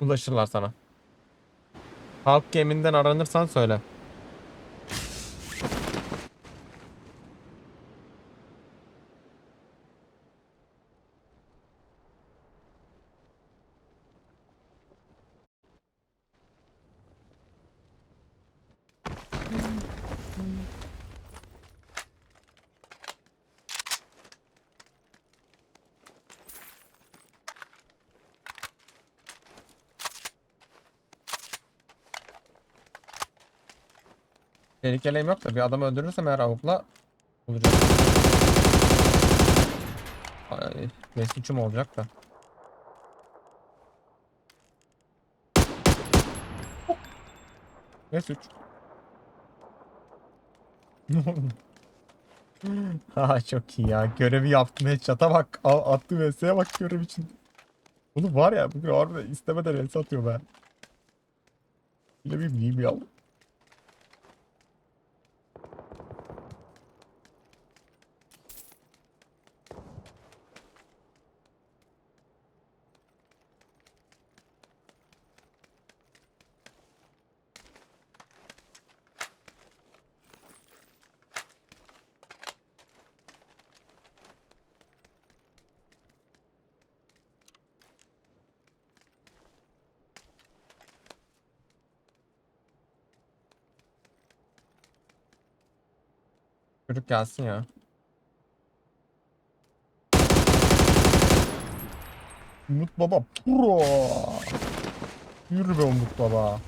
Ulaşırlar sana. Halk geminden aranırsan söyle. Tehlikeliyim yok da bir adamı öldürürsem eğer avukla olacak. Ay, ne suçum olacak da. Ne suç? ha çok iyi ya. Görevi yaptım. Headshot'a bak. Al, attım VS'ye bak görev için. Oğlum var ya bugün harbiden istemeden VS atıyor ben. Ne bileyim neyim ya. Çocuk gelsin ya. Umut Baba Pro. Yürü be Umut Baba.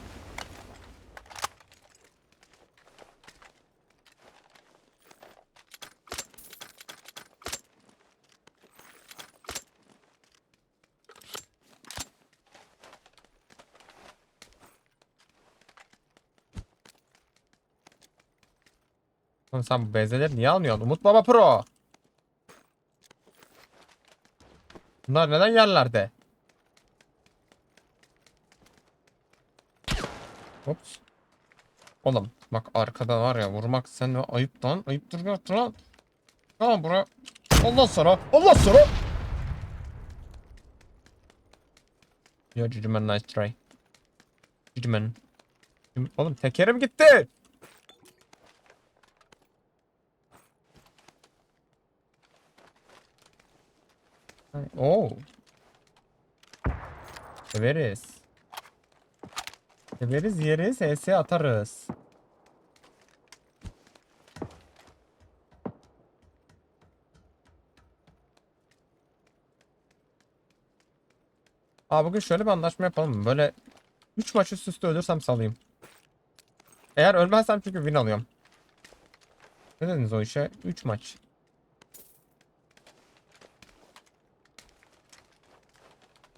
Oğlum sen bu bezeleri niye almıyorsun? Umut Baba Pro. Bunlar neden yerlerde? Ops. Oğlum bak arkada var ya vurmak sen ne ayıp lan ayıptır yaptır lan. Tamam bura. Allah sana Allah sana. Yo Cücümen nice try. Cücümen. Oğlum tekerim gitti. Oo. Severiz. Severiz yeriz HS atarız. Aa bugün şöyle bir anlaşma yapalım? Böyle 3 maç üst üste ölürsem salayım. Eğer ölmezsem çünkü win alıyorum. Ne dediniz o işe? 3 maç.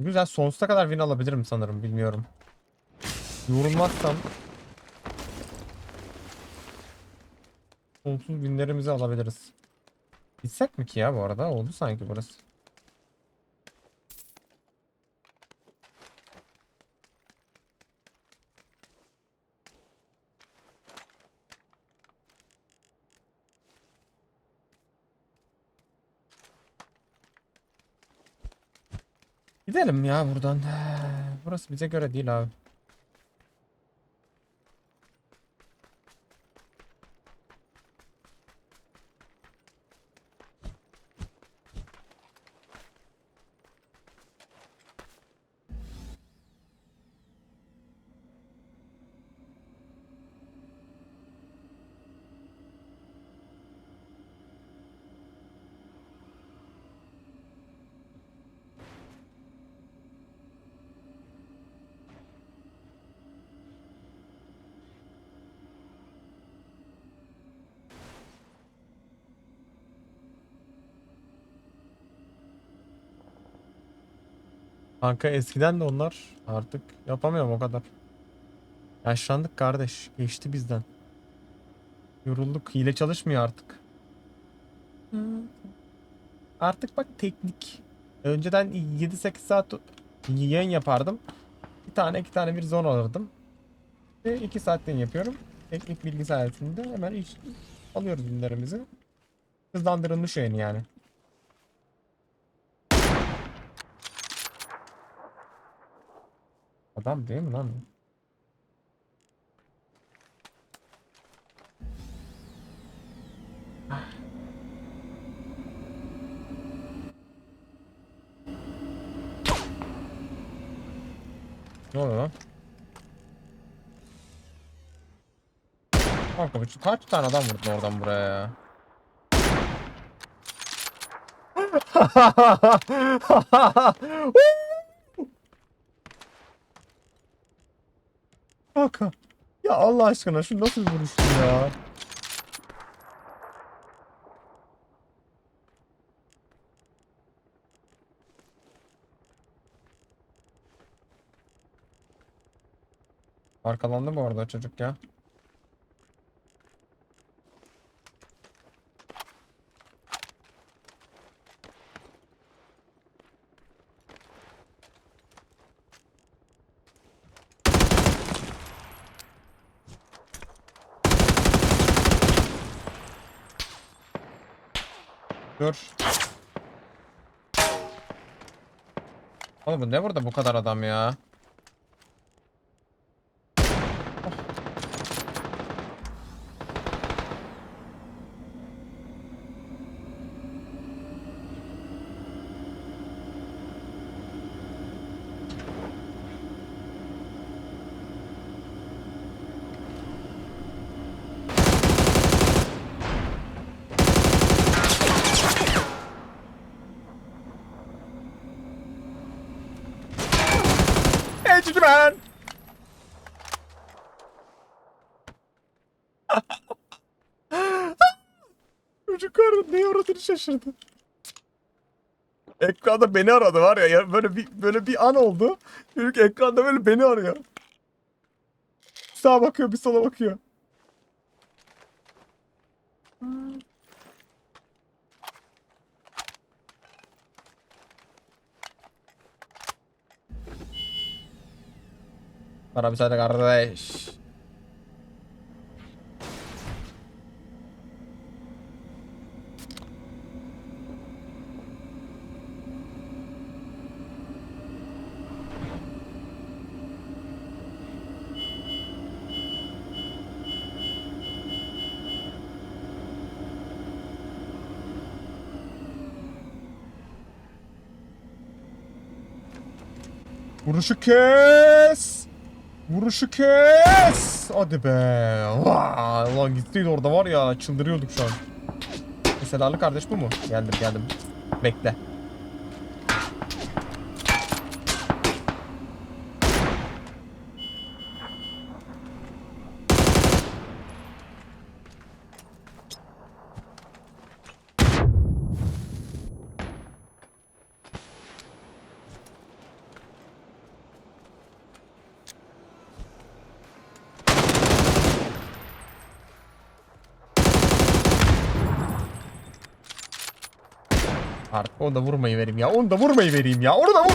Güzel sonsuza kadar win alabilirim sanırım bilmiyorum. Yorulmazsam sonsuz winlerimizi alabiliriz. Gitsek mi ki ya bu arada? Oldu sanki burası. Gidelim ya buradan. Burası bize göre değil abi. Kanka eskiden de onlar artık yapamıyorum o kadar. Yaşlandık kardeş. Geçti bizden. Yorulduk. Hile çalışmıyor artık. Artık bak teknik. Önceden 7-8 saat yayın yapardım. Bir tane iki tane bir zone alırdım. Ve 2 saatten yapıyorum. Teknik bilgi sayesinde hemen iş alıyoruz günlerimizi. Hızlandırılmış yayın yani. Adam değil mi lan? Ne oluyor lan? Kanka bu kaç tane adam vurdun oradan buraya ya? Kanka. Ya Allah aşkına şu nasıl bir vuruştu ya? Arkalandı bu arada çocuk ya. Dur. Oğlum bu ne burada bu kadar adam ya? Edgeman! Çocuk aradı, ne aradığını şaşırdı. Ekranda beni aradı var ya, ya böyle bir böyle bir an oldu. Çocuk ekranda böyle beni arıyor. Bir sağa bakıyor, bir sola bakıyor. Para bir tane kardeş. Vuruşu kes. Vuruşu kes. Hadi be. Vaa, Ulan gittiydi orada var ya çıldırıyorduk şu an. Sedalı kardeş bu mu? Geldim geldim. Bekle. Artık onu da vurmayı vereyim ya. Onu da vurmayı vereyim ya. Onu da vur.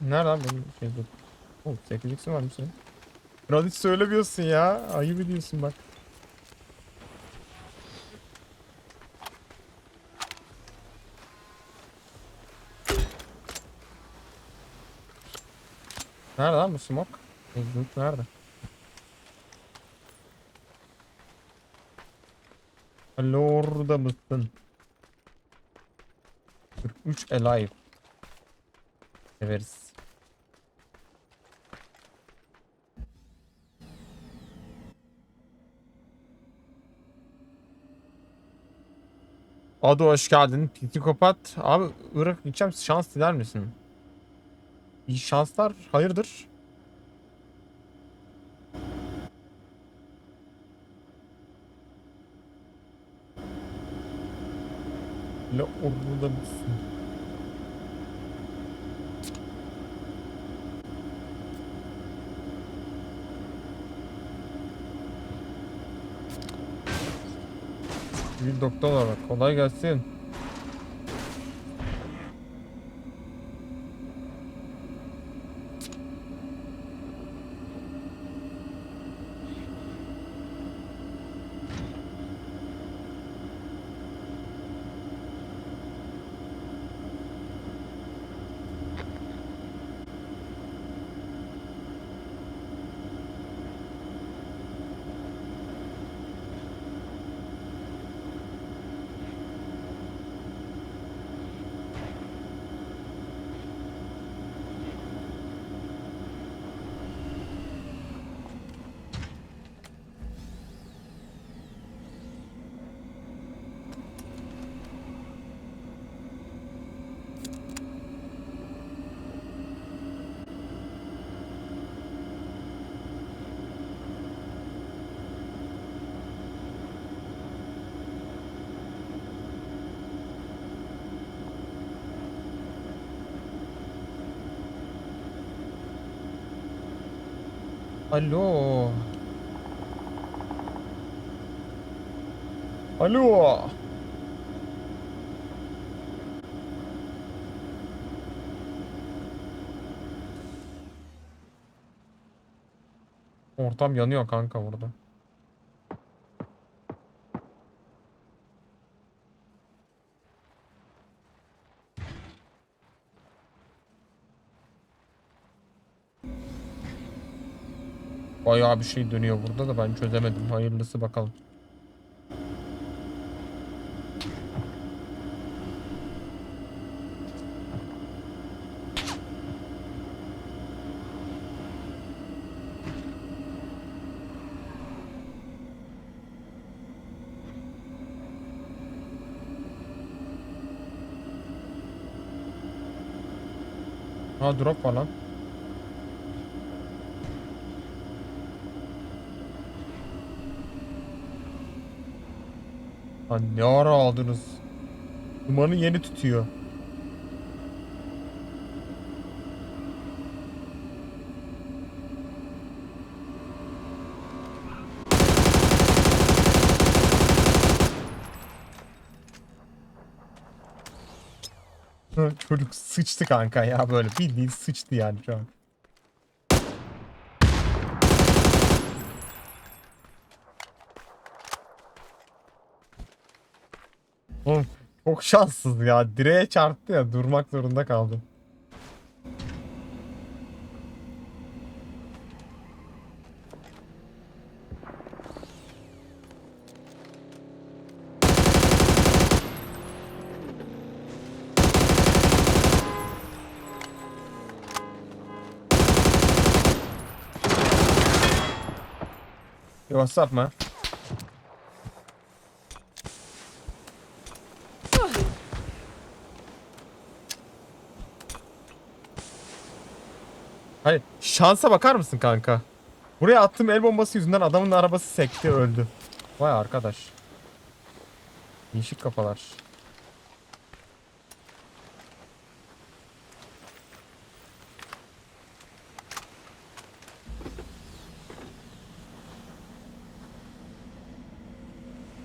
Nerede lan benim şey dur. Oğlum 8x'in var mı senin? Kral hiç söylemiyorsun ya. Ayıp ediyorsun bak. Nerede lan bu smoke? Exit nerede? Alo orada mısın? 43 alive. Severiz. Adı hoş geldin. Psikopat. Abi Irak gideceğim. Şans diler misin? İyi şanslar. Hayırdır? Ne orada mısın? Bir doktor olarak kolay gelsin. Alo. Alo. Ortam yanıyor kanka burada. Bayağı bir şey dönüyor burada da ben çözemedim. Hayırlısı bakalım. Ha drop var lan. Ha ne ara aldınız? Dumanı yeni tutuyor. Çocuk sıçtı kanka ya böyle bildiğin sıçtı yani şu an. Oğlum çok şanssız ya. Direğe çarptı ya durmak zorunda kaldı. Yo, what's up man? Hayır şansa bakar mısın kanka? Buraya attığım el bombası yüzünden adamın arabası sekti öldü. Vay arkadaş. Değişik kafalar.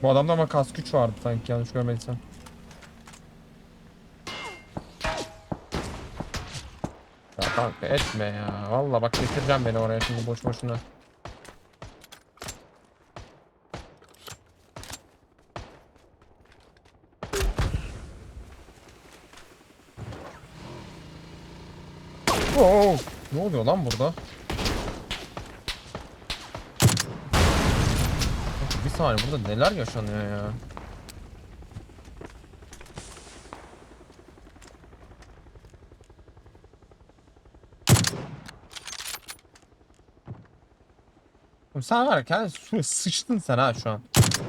Bu adamda ama kas güç vardı sanki yanlış görmediysem. Kanka etme ya. Valla bak getireceğim beni oraya şimdi boş boşuna. Oo, ne oluyor lan burada? Bir saniye burada neler yaşanıyor ya? Sen var ya kendi suya sıçtın sen ha şu an.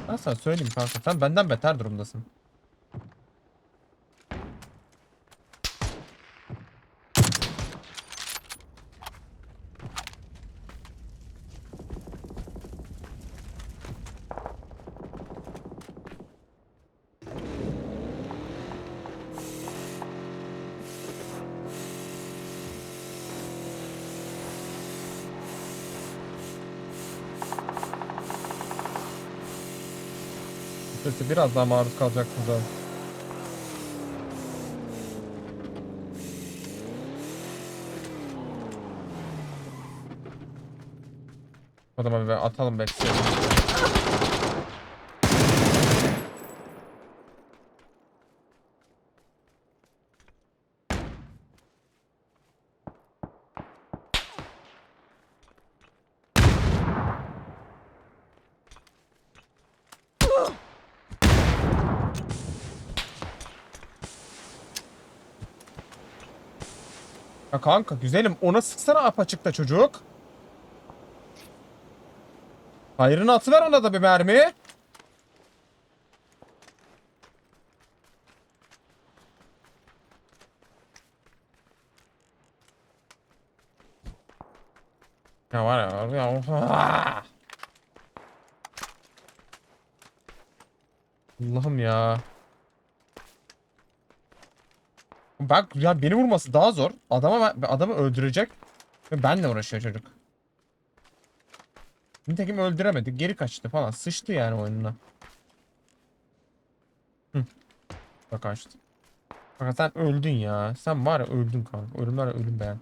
Ben sana söyleyeyim kanka sen benden beter durumdasın. Sesi biraz daha maruz kalacaksınız abi. O zaman bir atalım belki. Kanka güzelim ona sıksana apaçıkta çocuk. Hayrını atıver ona da bir mermi. Ya var ya, var ya. Ah! Allah'ım ya. Bak ya beni vurması daha zor. Adama adamı öldürecek. Ve benle uğraşıyor çocuk. Nitekim öldüremedi. Geri kaçtı falan. Sıçtı yani oyununa. Hı. Bak kaçtı. Bak sen öldün ya. Sen var ya öldün kanka. Ölüm var ya ölüm beğen.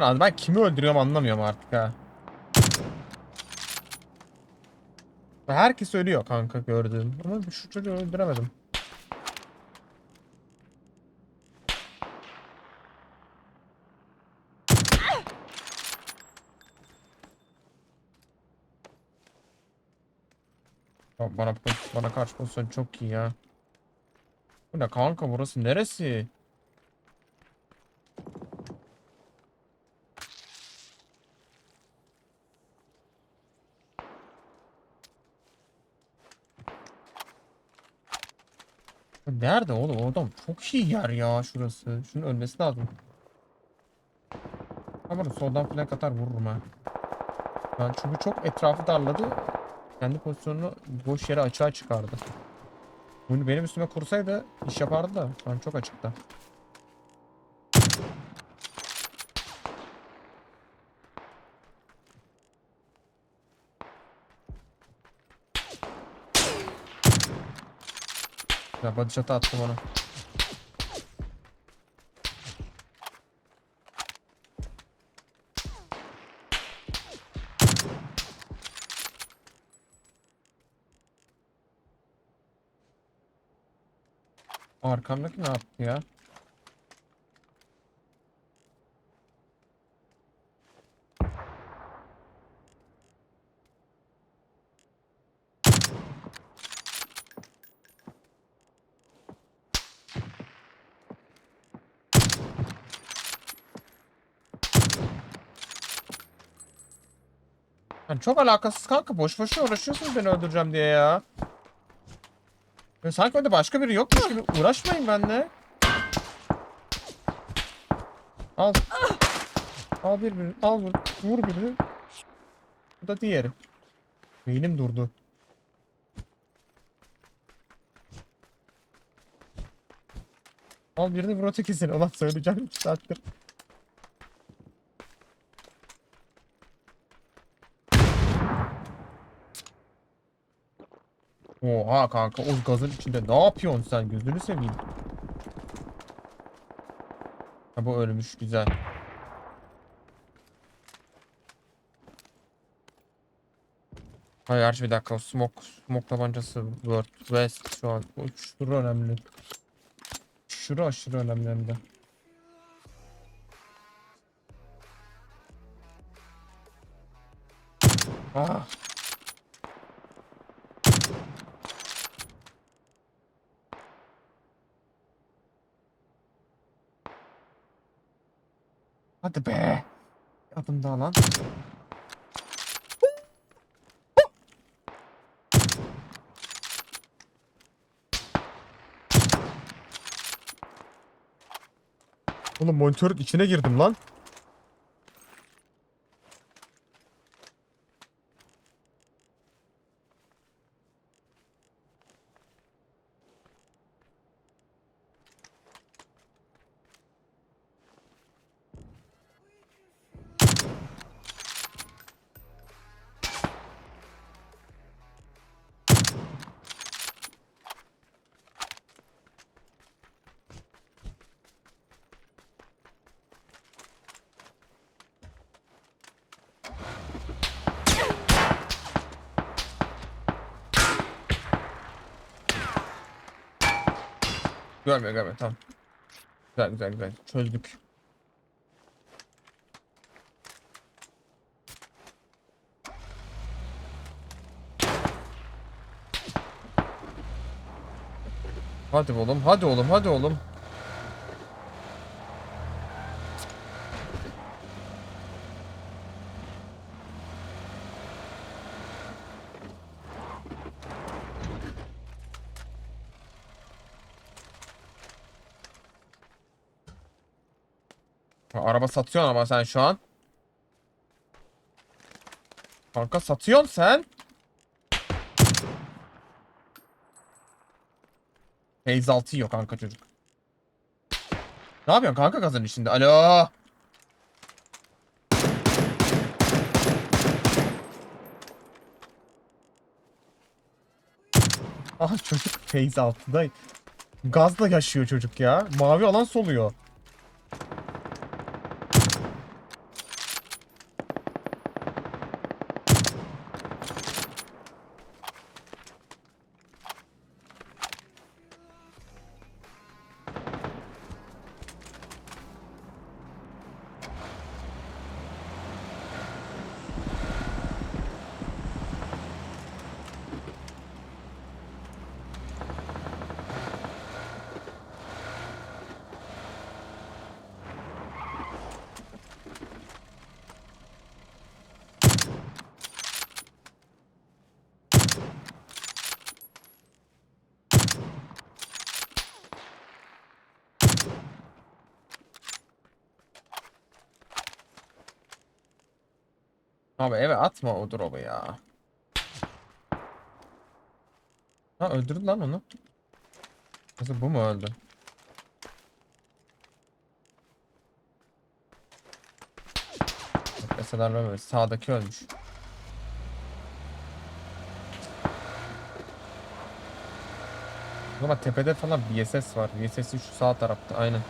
Ben, ben kimi öldürüyorum anlamıyorum artık ha. Herkes ölüyor kanka gördüğüm. Ama şu çocuğu öldüremedim. Bana bana karşı pozisyon çok iyi ya. Bu ne kanka burası neresi? Nerede oğlum o adam çok iyi yer ya şurası. Şunun ölmesi lazım. Ama soldan flank atar vururum ha. Ben çünkü çok etrafı darladı. Kendi pozisyonunu boş yere açığa çıkardı. Bunu benim üstüme kursaydı iş yapardı da şu çok açıkta. Ya pode shot'ı attım ona. Arkamdaki ne yaptı ya? Yani çok alakasız kanka. Boş boşuna uğraşıyorsunuz beni öldüreceğim diye ya. Ya sanki öyle başka biri yokmuş gibi uğraşmayın benimle. Al. Al bir birini. Al vur. Vur birini. Bu da diğeri. Beynim durdu. Al birini vur ötekisini. Ulan söyleyeceğim 2 saattir. Oha kanka o gazın içinde ne yapıyorsun sen gözünü seveyim. Ha bu ölmüş güzel. Hayır bir dakika smoke smoke tabancası World West şu an şura önemli. Şura aşırı önemli hem de. Ah. Hadi be. Adım daha lan. Oğlum monitörün içine girdim lan. Görmüyor görmüyor tamam. Güzel güzel güzel çözdük. Hadi oğlum hadi oğlum hadi oğlum. Araba satıyorsun ama sen şu an. Kanka satıyorsun sen. Phase 6 yiyor kanka çocuk. Ne yapıyorsun kanka gazın içinde? Alo. Ah çocuk phase 6'da gazla yaşıyor çocuk ya. Mavi alan soluyor. Abi eve atma o drop'u ya. Ha öldürdü lan onu. Nasıl bu mu öldü? Eseler böyle sağdaki ölmüş. Ama tepede falan VSS var. VSS'i şu sağ tarafta aynen.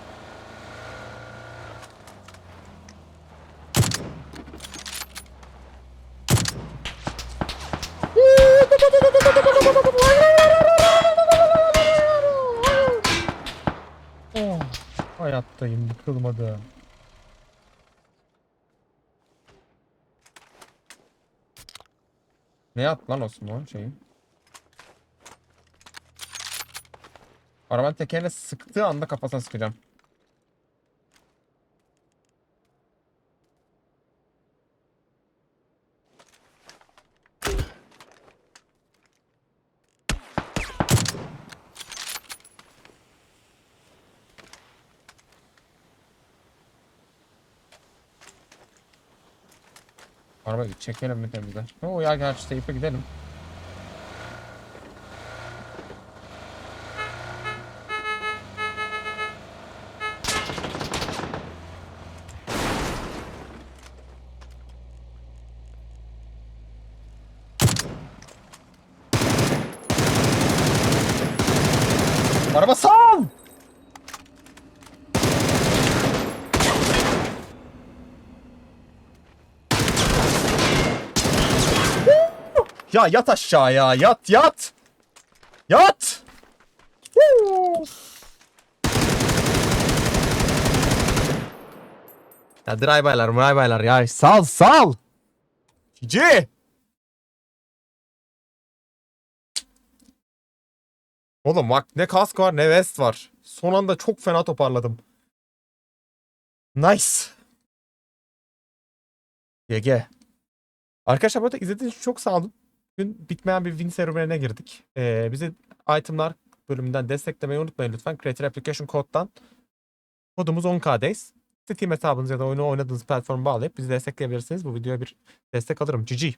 Ne yaptı lan Osman şeyi? Arabanın tekerine sıktığı anda kafasına sıkacağım. Arabayı çekelim mi temizle? Oo ya gerçi teype gidelim. Araba sal! Ya yat aşağıya yat yat. Yat. Woo! Ya driverlar driverlar ya sal sal. Cici. Oğlum bak ne kask var ne vest var. Son anda çok fena toparladım. Nice. GG. Arkadaşlar bu arada izlediğiniz için çok sağ olun. Bugün bitmeyen bir win serüvenine girdik. Ee, bizi itemlar bölümünden desteklemeyi unutmayın lütfen. Creator Application Code'dan kodumuz 10k'deyiz. Steam hesabınız ya da oyunu oynadığınız platformu bağlayıp bizi destekleyebilirsiniz. Bu videoya bir destek alırım. GG.